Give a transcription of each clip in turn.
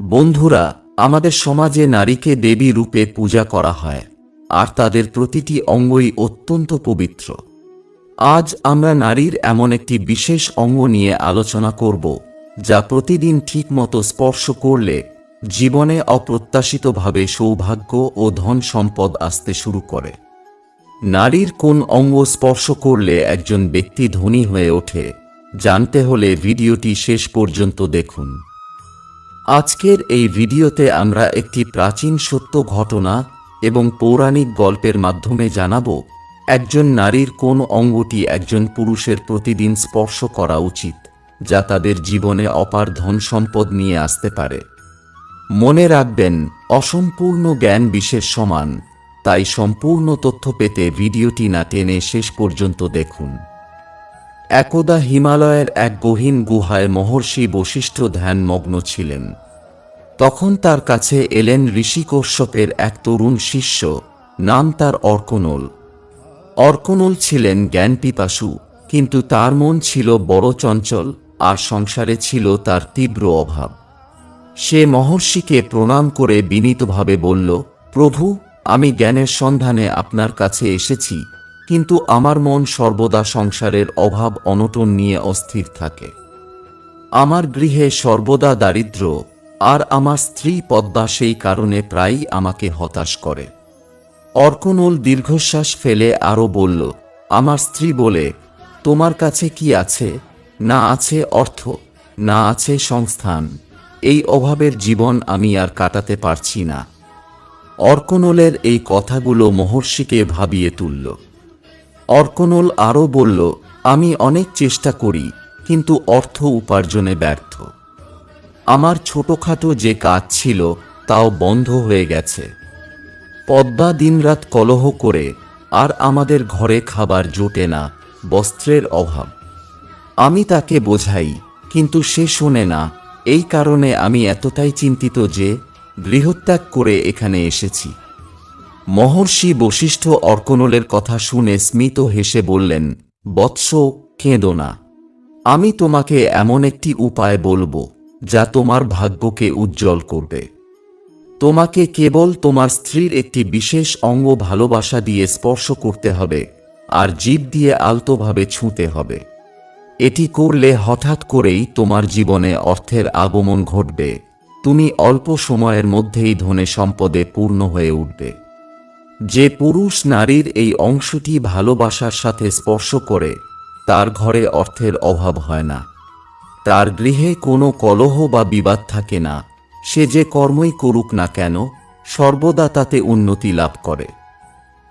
বন্ধুরা, আমাদের সমাজে নারীকে দেবী রূপে পূজা করা হয়, আর তাদের প্রতিটি অঙ্গই অত্যন্ত পবিত্র। আজ আমরা নারীর এমন একটি বিশেষ অঙ্গ নিয়ে আলোচনা করব, যা প্রতিদিন ঠিকমতো স্পর্শ করলে জীবনে অপ্রত্যাশিতভাবে সৌভাগ্য ও ধন সম্পদ আসতে শুরু করে। নারীর কোন অঙ্গ স্পর্শ করলে একজন ব্যক্তি ধনী হয়ে ওঠে, জানতে হলে ভিডিওটি শেষ পর্যন্ত দেখুন। আজকের এই ভিডিওতে আমরা একটি প্রাচীন সত্য ঘটনা এবং পৌরাণিক গল্পের মাধ্যমে জানাব, একজন নারীর কোন অঙ্গটি একজন পুরুষের প্রতিদিন স্পর্শ করা উচিত, যা তাদের জীবনে অপার ধন সম্পদ নিয়ে আসতে পারে। মনে রাখবেন, অসম্পূর্ণ জ্ঞান বিশেষ সমান, তাই সম্পূর্ণ তথ্য পেতে ভিডিওটি না টেনে শেষ পর্যন্ত দেখুন। একদা হিমালয়ের এক গহীন গুহায় মহর্ষি বশিষ্ঠ ধ্যানমগ্ন ছিলেন। তখন তার কাছে এলেন ঋষি কশ্যপের এক তরুণ শিষ্য, নাম তার অর্কনল। অর্কনল ছিলেন জ্ঞানপিপাসু, কিন্তু তার মন ছিল বড় চঞ্চল আর সংসারে ছিল তার তীব্র অভাব। সে মহর্ষিকে প্রণাম করে বিনীতভাবে বলল, প্রভু, আমি জ্ঞানের সন্ধানে আপনার কাছে এসেছি, কিন্তু আমার মন সর্বদা সংসারের অভাব অনটন নিয়ে অস্থির থাকে। আমার গৃহে সর্বদা দারিদ্র্য আর আমার স্ত্রী পদ্মা সেই কারণে প্রায়ই আমাকে হতাশ করে। অর্কনল দীর্ঘশ্বাস ফেলে আরও বলল, আমার স্ত্রী বলে, তোমার কাছে কি আছে? না আছে অর্থ, না আছে সংস্থান। এই অভাবের জীবন আমি আর কাটাতে পারছি না। অর্কনলের এই কথাগুলো মহর্ষিকে ভাবিয়ে তুলল। অর্কনল আরও বলল, আমি অনেক চেষ্টা করি, কিন্তু অর্থ উপার্জনে ব্যর্থ। আমার ছোটখাটো যে কাজ ছিল, তাও বন্ধ হয়ে গেছে। পদ্মা দিনরাত কলহ করে, আর আমাদের ঘরে খাবার জোটে না, বস্ত্রের অভাব। আমি তাকে বোঝাই, কিন্তু সে শোনে না। এই কারণে আমি এতটাই চিন্তিত যে, গৃহত্যাগ করে এখানে এসেছি। মহর্ষি বশিষ্ঠ অর্কনলের কথা শুনে স্মিত হেসে বললেন, বৎস, কেঁদো না। আমি তোমাকে এমন একটি উপায় বলব। যা তোমার ভাগ্যকে উজ্জ্বল করবে। তোমাকে কেবল তোমার স্ত্রীর একটি বিশেষ অঙ্গ ভালোবাসা দিয়ে স্পর্শ করতে হবে, আর জীব দিয়ে আলতোভাবে ছুঁতে হবে। এটি করলে হঠাৎ করেই তোমার জীবনে অর্থের আগমন ঘটবে। তুমি অল্প সময়ের মধ্যেই ধনে সম্পদে পূর্ণ হয়ে উঠবে। যে পুরুষ নারীর এই অংশটি ভালোবাসার সাথে স্পর্শ করে, তার ঘরে অর্থের অভাব হয় না। তার গৃহে কোনো কলহ বা বিবাদ থাকে না। সে যে কর্মই করুক না কেন, সর্বদা তাতে উন্নতি লাভ করে।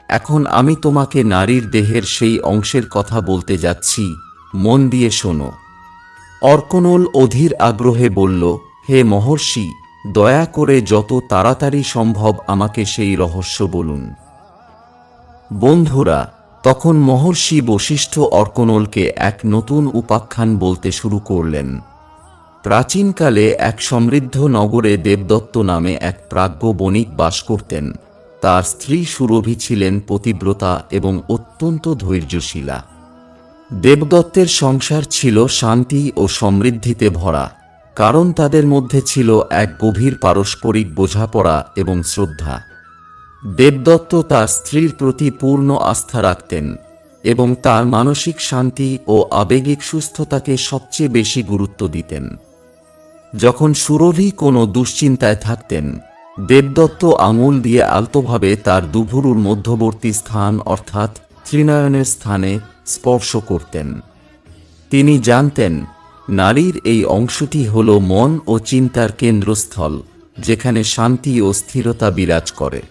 এখন আমি তোমাকে নারীর দেহের সেই অংশের কথা বলতে যাচ্ছি, মন দিয়ে শোনো। অর্কনল অধীর আগ্রহে বলল, হে মহর্ষি, দয়া করে যত তাড়াতাড়ি সম্ভব আমাকে সেই রহস্য বলুন। বন্ধুরা তখন মহর্ষি বশিষ্ঠ অর্কনলকে এক নতুন উপাখ্যান বলতে শুরু করলেন। প্রাচীনকালে এক সমৃদ্ধ নগরে দেবদত্ত নামে এক প্রাজ্ঞ বণিক বাস করতেন। তার স্ত্রী সুরভি ছিলেন পতিব্রতা এবং অত্যন্ত ধৈর্যশীলা। দেবদত্তের সংসার ছিল শান্তি ও সমৃদ্ধিতে ভরা, কারণ তাদের মধ্যে ছিল এক গভীর পারস্পরিক বোঝাপড়া এবং শ্রদ্ধা। দেবদত্ত তার স্ত্রীর প্রতি পূর্ণ আস্থা রাখতেন এবং তার মানসিক শান্তি ও আবেগিক সুস্থতাকে সবচেয়ে বেশি গুরুত্ব দিতেন। যখন সুরভি কোনো দুশ্চিন্তায় থাকতেন, দেবদত্ত আঙুল দিয়ে আলতোভাবে তার দুভুরুর মধ্যবর্তী স্থান অর্থাৎ ত্রিনয়নের স্থানে স্পর্শ করতেন। তিনি জানতেন, নারীর এই অংশটি হল মন ও চিন্তার কেন্দ্রস্থল, যেখানে শান্তি ও স্থিরতা বিরাজ করে।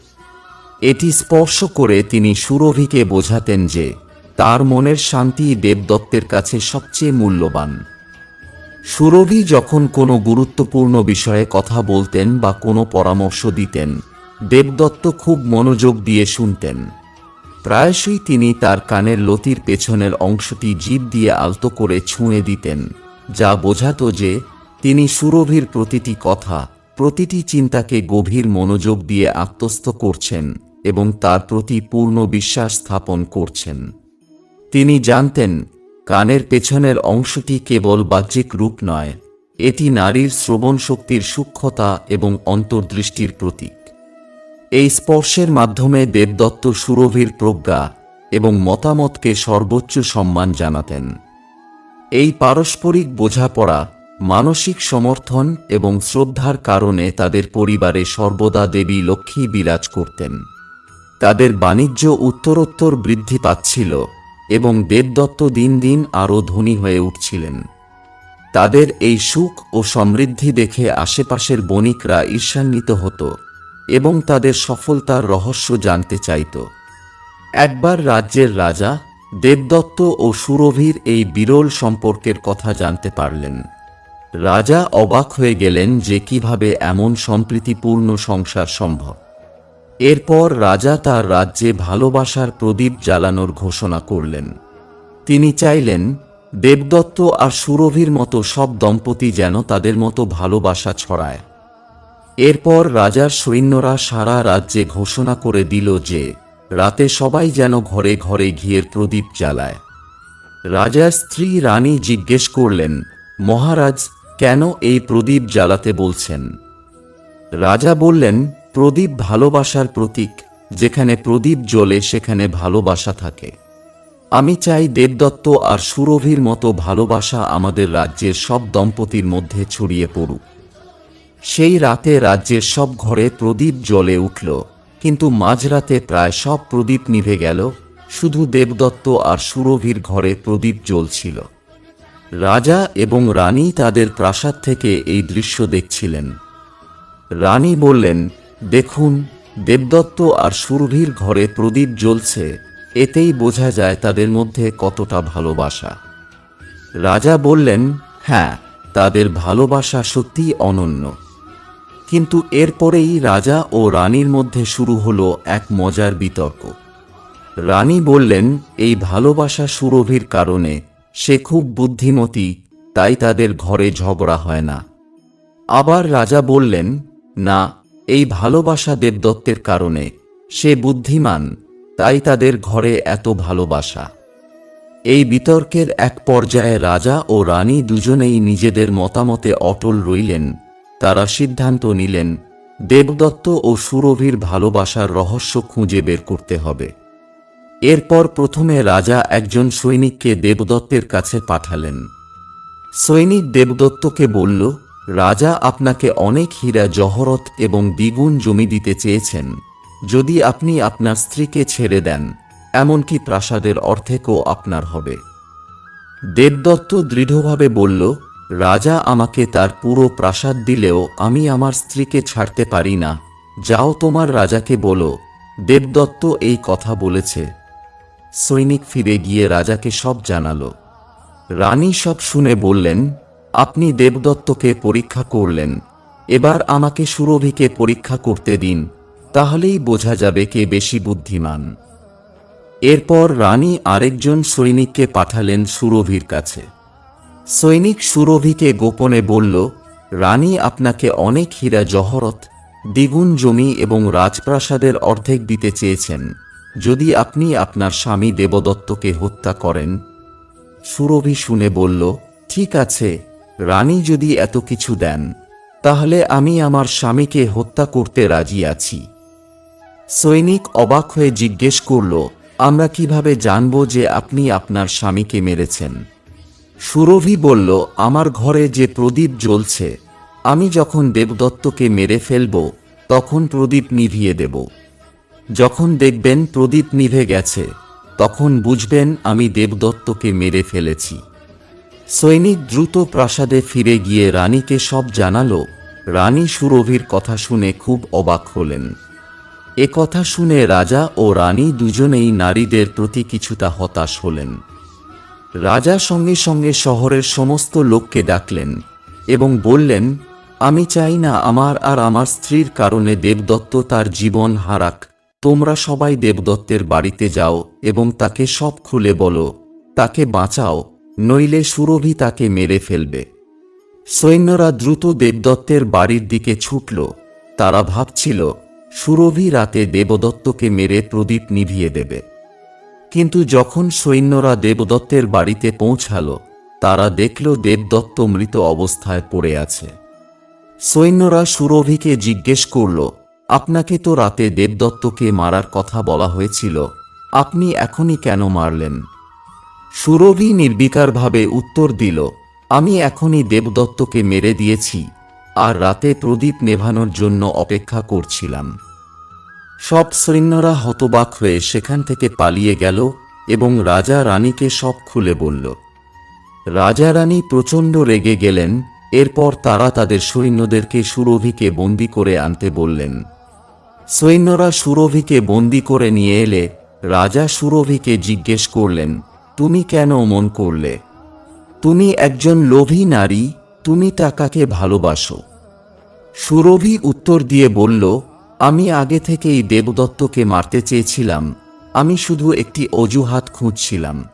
এটি স্পর্শ করে তিনি সুরভিকে বোঝাতেন যে তার মনের শান্তি দেবদত্তের কাছে সবচেয়ে মূল্যবান। সুরভি যখন কোনো গুরুত্বপূর্ণ বিষয়ে কথা বলতেন বা কোনো পরামর্শ দিতেন, দেবদত্ত খুব মনোযোগ দিয়ে শুনতেন। প্রায়শই তিনি তার কানের লতির পেছনের অংশটি জীব দিয়ে আলতো করে ছুঁয়ে দিতেন, যা বোঝাত যে তিনি সুরভির প্রতিটি কথা প্রতিটি চিন্তাকে গভীর মনোযোগ দিয়ে আত্মস্থ করছেন এবং তার প্রতি পূর্ণ বিশ্বাস স্থাপন করছেন। তিনি জানতেন, কানের পেছনের অংশটি কেবল বাহ্যিক রূপ নয়, এটি নারীর শ্রবণ শক্তির সূক্ষ্মতা এবং অন্তর্দৃষ্টির প্রতীক। এই স্পর্শের মাধ্যমে দেবদত্ত সুরভির প্রজ্ঞা এবং মতামতকে সর্বোচ্চ সম্মান জানাতেন। এই পারস্পরিক বোঝাপড়া মানসিক সমর্থন এবং শ্রদ্ধার কারণে তাদের পরিবারে সর্বদা দেবী লক্ষ্মী বিরাজ করতেন। তাদের বাণিজ্য উত্তরোত্তর বৃদ্ধি পাচ্ছিল এবং দেবদত্ত দিন দিন আরও ধনী হয়ে উঠছিলেন। তাদের এই সুখ ও সমৃদ্ধি দেখে আশেপাশের বণিকরা ঈর্ষান্বিত হতো এবং তাদের সফলতার রহস্য জানতে চাইত। একবার রাজ্যের রাজা, দেবদত্ত ও সুরভির এই বিরল সম্পর্কের কথা জানতে পারলেন। রাজা অবাক হয়ে গেলেন যে কীভাবে এমন সম্প্রীতিপূর্ণ সংসার সম্ভব। এরপর রাজা তার রাজ্যে ভালোবাসার প্রদীপ জ্বালানোর ঘোষণা করলেন। তিনি চাইলেন, দেবদত্ত আর সুরভির মতো সব দম্পতি যেন তাদের মতো ভালোবাসা ছড়ায়। এরপর রাজার সৈন্যরা সারা রাজ্যে ঘোষণা করে দিল যে, রাতে সবাই যেন ঘরে ঘরে ঘিয়ের প্রদীপ জ্বালায়। রাজার স্ত্রী রানী জিজ্ঞেস করলেন, মহারাজ কেন এই প্রদীপ জ্বালাতে বলছেন? রাজা বললেন, প্রদীপ ভালোবাসার প্রতীক, যেখানে প্রদীপ জ্বলে সেখানে ভালোবাসা থাকে। আমি চাই দেবদত্ত আর সুরভির মতো ভালোবাসা আমাদের রাজ্যের সব দম্পতির মধ্যে ছড়িয়ে পড়ুক। সেই রাতে রাজ্যের সব ঘরে প্রদীপ জ্বলে উঠল, কিন্তু মাঝরাতে প্রায় সব প্রদীপ নিভে গেল, শুধু দেবদত্ত আর সুরভির ঘরে প্রদীপ জ্বলছিল। রাজা এবং রানী তাদের প্রাসাদ থেকে এই দৃশ্য দেখছিলেন। রানী বললেন, দেখুন, দেবদত্ত আর সুরভির ঘরে প্রদীপ জ্বলছে। এতেই বোঝা যায় তাদের মধ্যে কতটা ভালোবাসা। রাজা বললেন হ্যাঁ তাদের ভালোবাসা সত্যিই অনন্য। কিন্তু এরপরেই রাজা ও রানীর মধ্যে শুরু হলো এক মজার বিতর্ক। রানী বললেন, এই ভালোবাসা সুরভির কারণে সে খুব বুদ্ধিমতী, তাই তাদের ঘরে ঝগড়া হয় না। আবার রাজা বললেন, না, এই ভালোবাসা দেবদত্তের কারণে। সে বুদ্ধিমান, তাই তাদের ঘরে এত ভালোবাসা। এই বিতর্কের এক পর্যায়ে রাজা ও রানী দুজনেই নিজেদের মতামতে অটল রইলেন। তারা সিদ্ধান্ত নিলেন, দেবদত্ত ও সুরভির ভালোবাসার রহস্য খুঁজে বের করতে হবে। এরপর প্রথমে রাজা একজন সৈনিককে দেবদত্তের কাছে পাঠালেন। সৈনিক দেবদত্তকে বলল, রাজা আপনাকে অনেক হীরা, জহরত এবং দ্বিগুণ জমি দিতে চেয়েছেন। যদি আপনি আপনার স্ত্রীকে ছেড়ে দেন, এমনকি প্রাসাদের অর্ধেকও আপনার হবে। দেবদত্ত দৃঢ়ভাবে বলল, রাজা আমাকে তার পুরো প্রাসাদ দিলেও আমি আমার স্ত্রীকে ছাড়তে পারি না। যাও তোমার রাজাকে বলো। দেবদত্ত এই কথা বলেছে। সৈনিক ফিরে গিয়ে রাজাকে সব জানালো। রানী সব শুনে বললেন, আপনি দেবদত্তকে পরীক্ষা করলেন। এবার আমাকে সুরভিকে পরীক্ষা করতে দিন, তাহলেই বোঝা যাবে কে বেশি বুদ্ধিমান। এরপর রানী আরেকজন সৈনিককে পাঠালেন সুরভির কাছে। সৈনিক সুরভিকে গোপনে বলল, রানী আপনাকে অনেক হীরা জহরত, দ্বিগুণ জমি এবং রাজপ্রাসাদের অর্ধেক দিতে চেয়েছেন। যদি আপনি আপনার স্বামী দেবদত্তকে হত্যা করেন, সুরভি শুনে বলল, ঠিক আছে, রানী যদি এত কিছু দেন, তাহলে আমি আমার স্বামীকে হত্যা করতে রাজি আছি। সৈনিক অবাক হয়ে জিজ্ঞেস করল, আমরা কীভাবে জানব যে আপনি আপনার স্বামীকে মেরেছেন? সুরভি বলল, আমার ঘরে যে প্রদীপ জ্বলছে, আমি যখন দেবদত্তকে মেরে ফেলব, তখন প্রদীপ নিভিয়ে দেব। যখন দেখবেন প্রদীপ নিভে গেছে, তখন বুঝবেন আমি দেবদত্তকে মেরে ফেলেছি। সৈনিক দ্রুত প্রাসাদে ফিরে গিয়ে রানীকে সব জানালো। রানী সুরভির কথা শুনে খুব অবাক হলেন। এ কথা শুনে রাজা ও রানী দুজনেই নারীদের প্রতি কিছুটা হতাশ হলেন। রাজা সঙ্গে সঙ্গে শহরের সমস্ত লোককে ডাকলেন এবং বললেন, আমি চাই না আমার আর আমার স্ত্রীর কারণে দেবদত্ত তার জীবন হারাক। তোমরা সবাই দেবদত্তের বাড়িতে যাও এবং তাকে সব খুলে বলো, তাকে বাঁচাও, নইলে সুরভি তাকে মেরে ফেলবে। সৈন্যরা দ্রুত দেবদত্তের বাড়ির দিকে ছুটল। তারা ভাবছিল, সুরভি রাতে দেবদত্তকে মেরে প্রদীপ নিভিয়ে দেবে। কিন্তু যখন সৈন্যরা দেবদত্তের বাড়িতে পৌঁছাল, তারা দেখল দেবদত্ত মৃত অবস্থায় পড়ে আছে। সৈন্যরা সুরভিকে জিজ্ঞেস করল আপনাকে তো রাতে দেবদত্তকে মারার কথা বলা হয়েছিল, আপনি এখনই কেন মারলেন? সুরভি নির্বিকারভাবে উত্তর দিল, আমি এখনই দেবদত্তকে মেরে দিয়েছি, আর রাতে প্রদীপ নেভানোর জন্য অপেক্ষা করছিলাম। সব সৈন্যরা হতবাক হয়ে সেখান থেকে পালিয়ে গেল এবং রাজা রানীকে সব খুলে বলল। রাজা রানী প্রচণ্ড রেগে গেলেন, এরপর তারা তাদের সৈন্যদেরকে সুরভিকে বন্দি করে আনতে বললেন। সৈন্যরা সুরভিকে বন্দি করে নিয়ে এলে রাজা সুরভিকে জিজ্ঞেস করলেন, তুমি কেন মন করলে? তুমি একজন লোভী নারী, তুমি টাকাকে ভালোবাসো? সুরভি উত্তর দিয়ে বলল, আমি আগে থেকেই দেবদত্তকে মারতে চেয়েছিলাম, আমি শুধু একটি অজুহাত খুঁজছিলাম।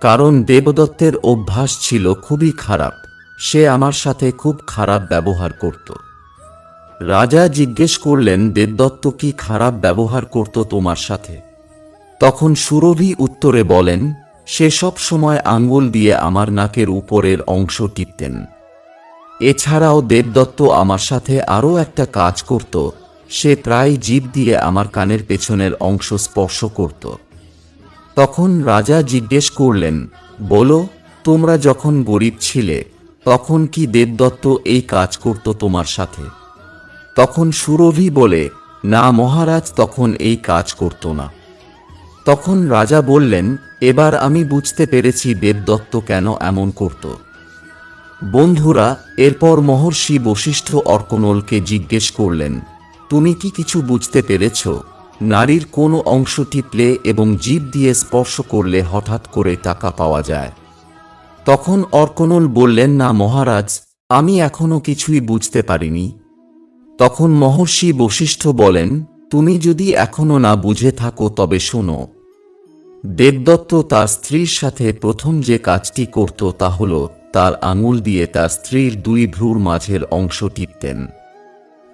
কারণ দেবদত্তের অভ্যাস ছিল খুবই খারাপ, সে আমার সাথে খুব খারাপ ব্যবহার করত। রাজা জিজ্ঞেস করলেন, দেবদত্ত কি খারাপ ব্যবহার করত তোমার সাথে? তখন সুরভি উত্তরে বলেন, সে সব সময় আঙ্গুল দিয়ে আমার নাকের উপরের অংশ টিপতেন। এছাড়াও দেবদত্ত আমার সাথে আরও একটা কাজ করত। সে প্রায় জীব দিয়ে আমার কানের পেছনের অংশ স্পর্শ করত। তখন রাজা জিজ্ঞেস করলেন, বলো, তোমরা যখন গরিব ছিলে, তখন কি দেবদত্ত এই কাজ করত তোমার সাথে? তখন সুরভি বলে, না মহারাজ, তখন এই কাজ করত না। তখন রাজা বললেন, এবার আমি বুঝতে পেরেছি দেবদত্ত কেন এমন করত। বন্ধুরা, এরপর মহর্ষি বশিষ্ঠ অর্কনলকে জিজ্ঞেস করলেন, তুমি কি কিছু বুঝতে পেরেছ? নারীর কোনো অংশ টিপলে এবং জীব দিয়ে স্পর্শ করলে হঠাৎ করে টাকা পাওয়া যায়? তখন অর্কনল বললেন, না মহারাজ, আমি এখনও কিছুই বুঝতে পারিনি। তখন মহর্ষি বশিষ্ঠ বলেন, তুমি যদি এখনও না বুঝে থাকো তবে শোনো। দেবদত্ত তার স্ত্রীর সাথে প্রথম যে কাজটি করত তা হল তার আঙুল দিয়ে তার স্ত্রীর দুই ভ্রুর মাঝের অংশ টিপতেন।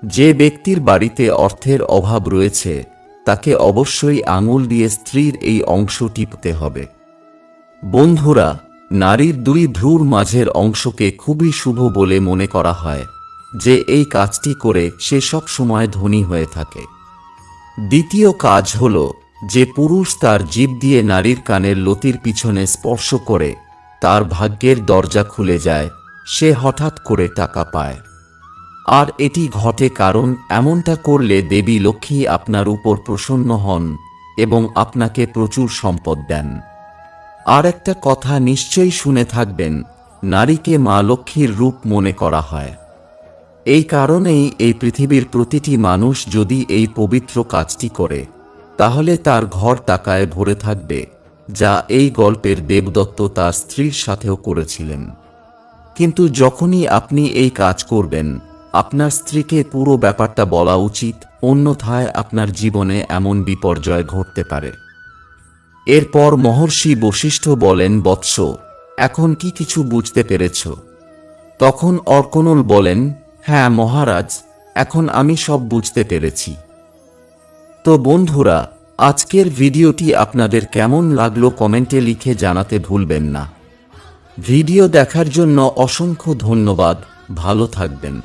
যে ব্যক্তির বাড়িতে অর্থের অভাব রয়েছে, তাকে অবশ্যই আঙুল দিয়ে স্ত্রীর এই অংশ টিপতে হবে। বন্ধুরা, নারীর দুই ভ্রুর মাঝের অংশকে খুবই শুভ বলে মনে করা হয়। যে এই কাজটি করে সে সব সময় ধনী হয়ে থাকে। দ্বিতীয় কাজ হল যে পুরুষ তার জীব দিয়ে নারীর কানের লতির পিছনে স্পর্শ করে, তার ভাগ্যের দরজা খুলে যায়, সে হঠাৎ করে টাকা পায়। আর এটি ঘটে কারণ এমনটা করলে দেবী লক্ষ্মী আপনার উপর প্রসন্ন হন এবং আপনাকে প্রচুর সম্পদ দেন। আর একটা কথা নিশ্চয়ই শুনে থাকবেন, নারীকে মা লক্ষ্মীর রূপ মনে করা হয়। এই কারণেই এই পৃথিবীর প্রতিটি মানুষ যদি এই পবিত্র কাজটি করে, তাহলে তার ঘর টাকায় ভরে থাকবে, যা এই গল্পের দেবদত্ত তার স্ত্রীর সাথেও করেছিলেন। কিন্তু যখনই আপনি এই কাজ করবেন, আপনার স্ত্রীকে পুরো ব্যাপারটা বলা উচিত, অন্যথায় আপনার জীবনে এমন বিপর্যয় ঘটতে পারে। এরপর মহর্ষি বশিষ্ঠ বলেন, বৎস, এখন কি কিছু বুঝতে পেরেছ? তখন অর্কনল বলেন হ্যাঁ মহারাজ, এখন আমি সব বুঝতে পেরেছি। তো বন্ধুরা, আজকের ভিডিওটি আপনাদের কেমন লাগল কমেন্টে লিখে জানাতে ভুলবেন না। ভিডিও দেখার জন্য অসংখ্য ধন্যবাদ, ভালো থাকবেন।